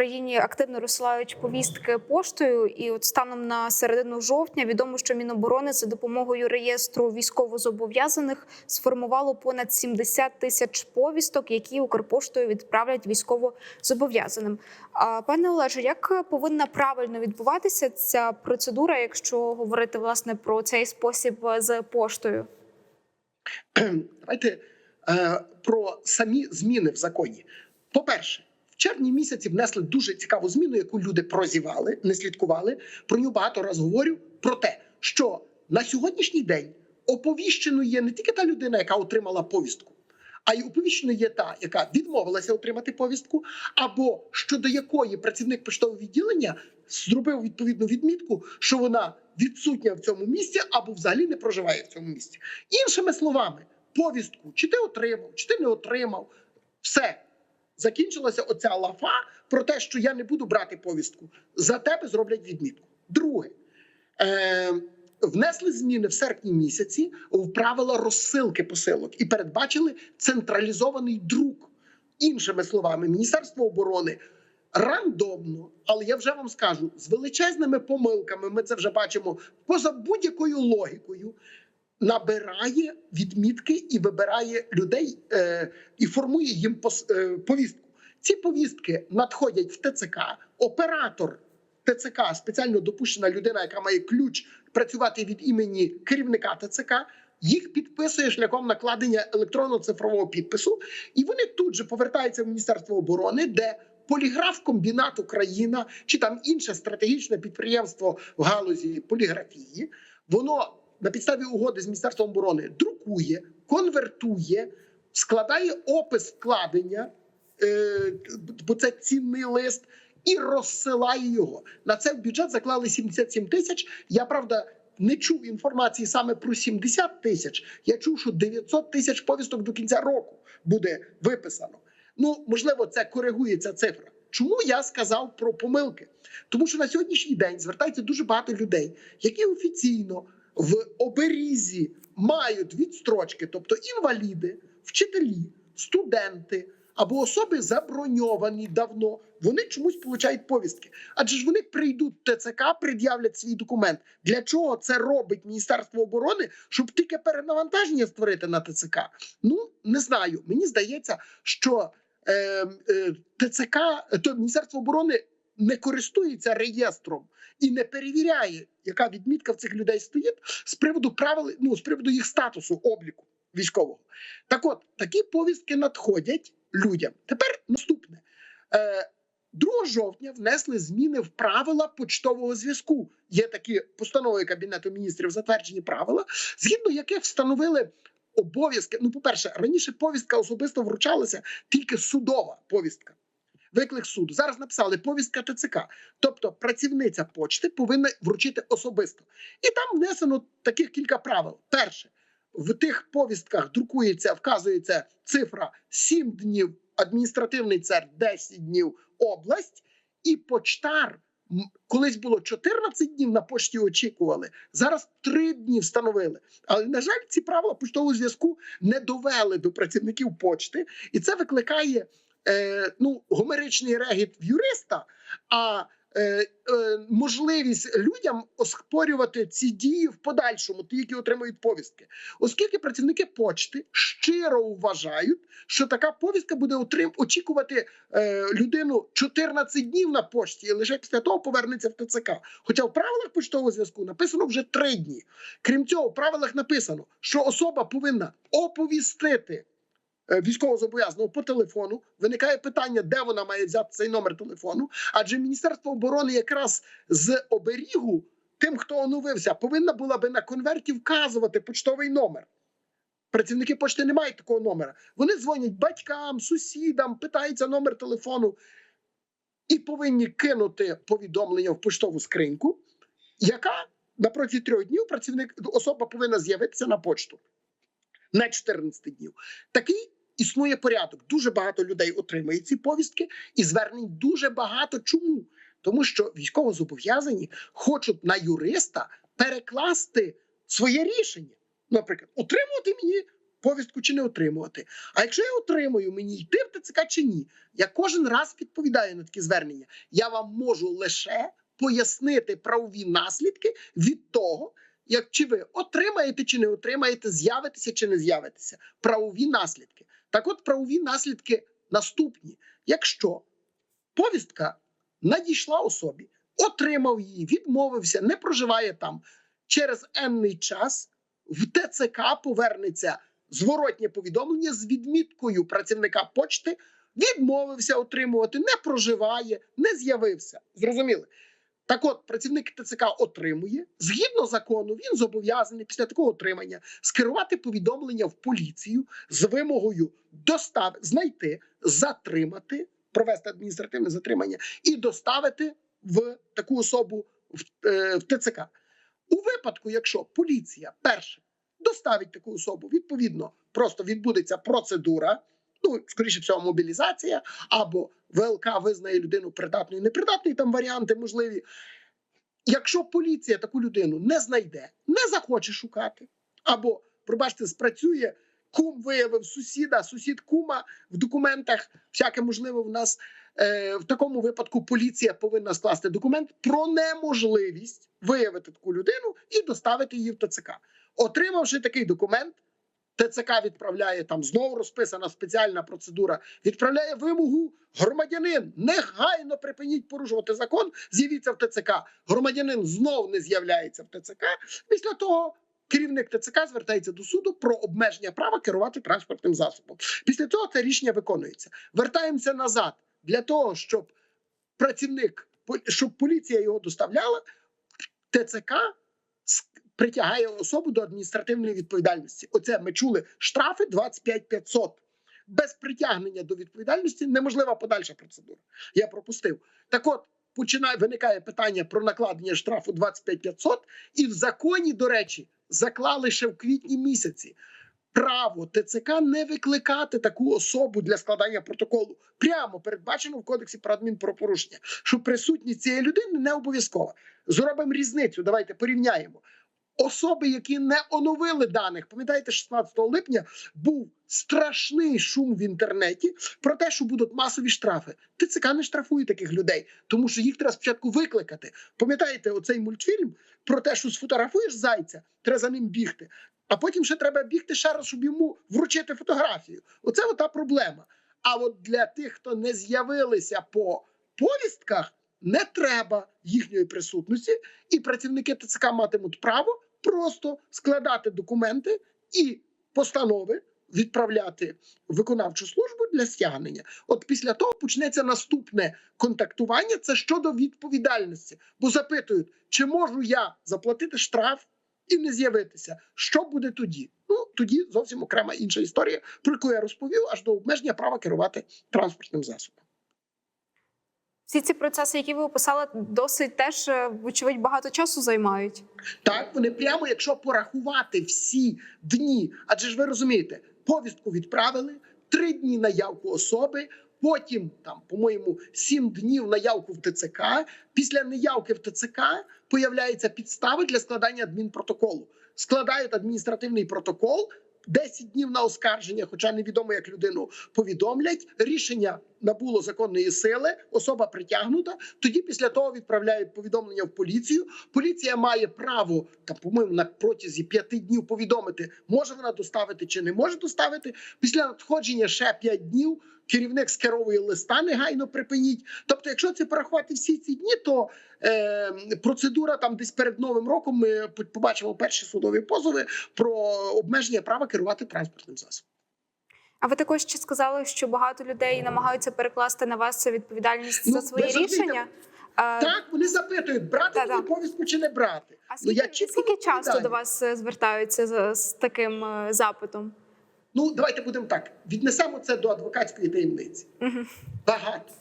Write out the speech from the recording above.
Україні активно розсилають повістки поштою, і от станом на середину жовтня відомо, що Міноборони за допомогою реєстру військовозобов'язаних сформувало понад 70 тисяч повісток, які Укрпоштою відправлять військовозобов'язаним. А пане Олеже, як повинна правильно відбуватися ця процедура, якщо говорити власне про цей спосіб з поштою? Давайте е, про самі зміни в законі. По-перше, в червні місяці внесли дуже цікаву зміну, яку люди прозівали, не слідкували. Про нього багато разів говорю про те, що на сьогоднішній день оповіщеною є не тільки та людина, яка отримала повістку, а й оповіщеною є та, яка відмовилася отримати повістку, або щодо якої працівник поштового відділення зробив відповідну відмітку, що вона відсутня в цьому місці або взагалі не проживає в цьому місці. Іншими словами, повістку, чи ти отримав, чи ти не отримав, все. Закінчилася оця лафа про те, що я не буду брати повістку. За тебе зроблять відмітку. Друге, е, внесли зміни в серпні місяці в правила розсилки посилок і передбачили централізований друк. Іншими словами, Міністерство оборони рандомно, але я вже вам скажу, з величезними помилками, ми це вже бачимо поза будь-якою логікою. Набирає відмітки і вибирає людей е, і формує їм пос, е, повістку. Ці повістки надходять в ТЦК. Оператор ТЦК, спеціально допущена людина, яка має ключ працювати від імені керівника ТЦК. Їх підписує шляхом накладення електронного цифрового підпису, і вони тут же повертаються в Міністерство оборони, де поліграф комбінат Україна чи там інше стратегічне підприємство в галузі поліграфії. Воно на підставі угоди з міністерством оборони друкує, конвертує, складає опис вкладення, е, бо це цінний лист, і розсилає його. На це в бюджет заклали 77 тисяч. Я правда. Не чув інформації саме про 70 тисяч. Я чув, що 900 тисяч повісток до кінця року буде виписано. Ну можливо, це коригується цифра. Чому я сказав про помилки? Тому що на сьогоднішній день звертається дуже багато людей, які офіційно в оберізі мають відстрочки, тобто інваліди, вчителі, студенти або особи заброньовані давно. Вони чомусь получають повістки. Адже ж вони прийдуть в ТЦК, пред'являть свій документ. Для чого це робить Міністерство оборони, щоб тільки перенавантаження створити на ТЦК? Ну не знаю. Мені здається, що е, е, ТЦК, то Міністерство оборони не користується реєстром і не перевіряє, яка відмітка в цих людей стоїть з приводу правил, ну з приводу їх статусу обліку військового. Так, от такі повістки надходять людям. Тепер наступне. Е, 2 жовтня внесли зміни в правила почтового зв'язку. Є такі постанови Кабінету міністрів, затверджені правила, згідно яких встановили обов'язки. Ну, по-перше, раніше повістка особисто вручалася тільки судова повістка. Виклик суду. Зараз написали повістка ТЦК. Тобто працівниця почти повинна вручити особисто. І там внесено таких кілька правил. Перше, в тих повістках друкується, вказується цифра 7 днів, адміністративний цер 10 днів область, і почтар. Колись було 14 днів на пошті очікували. Зараз 3 дні встановили. Але на жаль, ці правила поштового зв'язку не довели до працівників почти, і це викликає е, ну, гомеричний регіт в юриста, а е, е, можливість людям оспорювати ці дії в подальшому, ті, які отримують повістки, оскільки працівники почти щиро вважають, що така повістка буде отрим, очікувати е, людину 14 днів на пошті, і лише після того повернеться в ТЦК. Хоча в правилах почтового зв'язку написано вже 3 дні. Крім цього, в правилах написано, що особа повинна оповістити військовозобов'язаного по телефону. Виникає питання, де вона має взяти цей номер телефону. Адже Міністерство оборони якраз з оберігу тим, хто оновився, повинна була би на конверті вказувати почтовий номер. Працівники почти не мають такого номера. Вони дзвонять батькам, сусідам, питаються номер телефону і повинні кинути повідомлення в поштову скриньку, яка на протязі трьох днів працівник особа повинна з'явитися на почту на 14 днів. Такий існує порядок. Дуже багато людей отримує ці повістки, і звернень дуже багато. Чому? Тому що військовозобов'язані хочуть на юриста перекласти своє рішення. Наприклад, отримувати мені повістку чи не отримувати. А якщо я отримую, мені йти в ТЦК чи ні? Я кожен раз відповідаю на такі звернення. Я вам можу лише пояснити правові наслідки від того, як чи ви отримаєте чи не отримаєте, з'явитеся чи не з'явитеся. Правові наслідки. Так, от правові наслідки наступні: якщо повістка надійшла особі, отримав її, відмовився, не проживає там через енний час, в ТЦК повернеться зворотнє повідомлення з відміткою працівника почти. Відмовився отримувати, не проживає, не з'явився. Зрозуміли? Так от, працівник ТЦК отримує згідно закону, він зобов'язаний після такого отримання скерувати повідомлення в поліцію з вимогою достав... знайти, затримати, провести адміністративне затримання і доставити в таку особу в, е, в ТЦК. У випадку, якщо поліція перше доставить таку особу, відповідно, просто відбудеться процедура. Ну, скоріше всього, мобілізація або ВЛК визнає людину придатною, непридатною, там варіанти можливі. Якщо поліція таку людину не знайде, не захоче шукати, або, пробачте, спрацює, кум виявив сусіда, сусід кума в документах, всяке можливе в нас е, в такому випадку поліція повинна скласти документ про неможливість виявити таку людину і доставити її в ТЦК. Отримавши такий документ, ТЦК відправляє там знову розписана спеціальна процедура. Відправляє вимогу громадянин. Негайно припиніть порушувати закон. З'явіться в ТЦК. Громадянин знов не з'являється в ТЦК. Після того. Керівник ТЦК звертається до суду про обмеження права керувати транспортним засобом. Після цього це рішення виконується. Вертаємося назад для того, щоб працівник щоб поліція його доставляла. ТЦК притягає особу до адміністративної відповідальності. Оце ми чули штрафи 25 500. Без притягнення до відповідальності неможлива подальша процедура. Я пропустив. Так от починає виникає питання про накладення штрафу 25 500, і в законі, до речі, заклали ще в квітні місяці. Право ТЦК не викликати таку особу для складання протоколу прямо передбачено в кодексі про адмінправопорушення, що присутність цієї людини не обов'язкова. Зробимо різницю. Давайте порівняємо. Особи, які не оновили даних, пам'ятаєте, 16 липня був страшний шум в інтернеті про те, що будуть масові штрафи. ТЦК не штрафує таких людей, тому що їх треба спочатку викликати. Пам'ятаєте, оцей мультфільм про те, що сфотографуєш зайця, треба за ним бігти. А потім ще треба бігти ще раз, щоб йому вручити фотографію. Оце ота проблема. А от для тих, хто не з'явилися по повістках, не треба їхньої присутності, і працівники ТЦК матимуть право просто складати документи і постанови відправляти в виконавчу службу для стягнення. От після того почнеться наступне контактування. Це щодо відповідальності, бо запитують, чи можу я заплатити штраф і не з'явитися. Що буде тоді? Ну тоді зовсім окрема інша історія, про яку я розповів, аж до обмеження права керувати транспортним засобом. Всі ці процеси, які ви описали, досить теж е, вочевидь багато часу займають. Так, вони прямо, якщо порахувати всі дні, адже ж ви розумієте, повістку відправили, три дні на явку особи. Потім там, по-моєму, сім днів на явку в ТЦК. Після неявки в ТЦК появляються підстави для складання адмінпротоколу. Складають адміністративний протокол. 10 днів на оскарження, хоча невідомо, як людину повідомлять. Рішення набуло законної сили, особа притягнута. Тоді після того відправляють повідомлення в поліцію. Поліція має право там, по-моєму, на протязі п'яти днів повідомити, може вона доставити чи не може доставити. Після надходження ще п'ять днів керівник скеровує листа, негайно припиніть. Тобто, якщо це порахувати всі ці дні, то е, процедура там десь перед новим роком ми побачимо перші судові позови про обмеження права керувати транспортним засобом. А ви також ще сказали, що багато людей намагаються перекласти на вас цю відповідальність Ну, за свої рішення. А, Так, вони запитують, брати Та-да. мені повістку чи не брати. а Ну, я скільки часто до вас е, звертаються з, з таким е, запитом? Ну, давайте будемо так. Віднесемо це до адвокатської таємниці. Багато.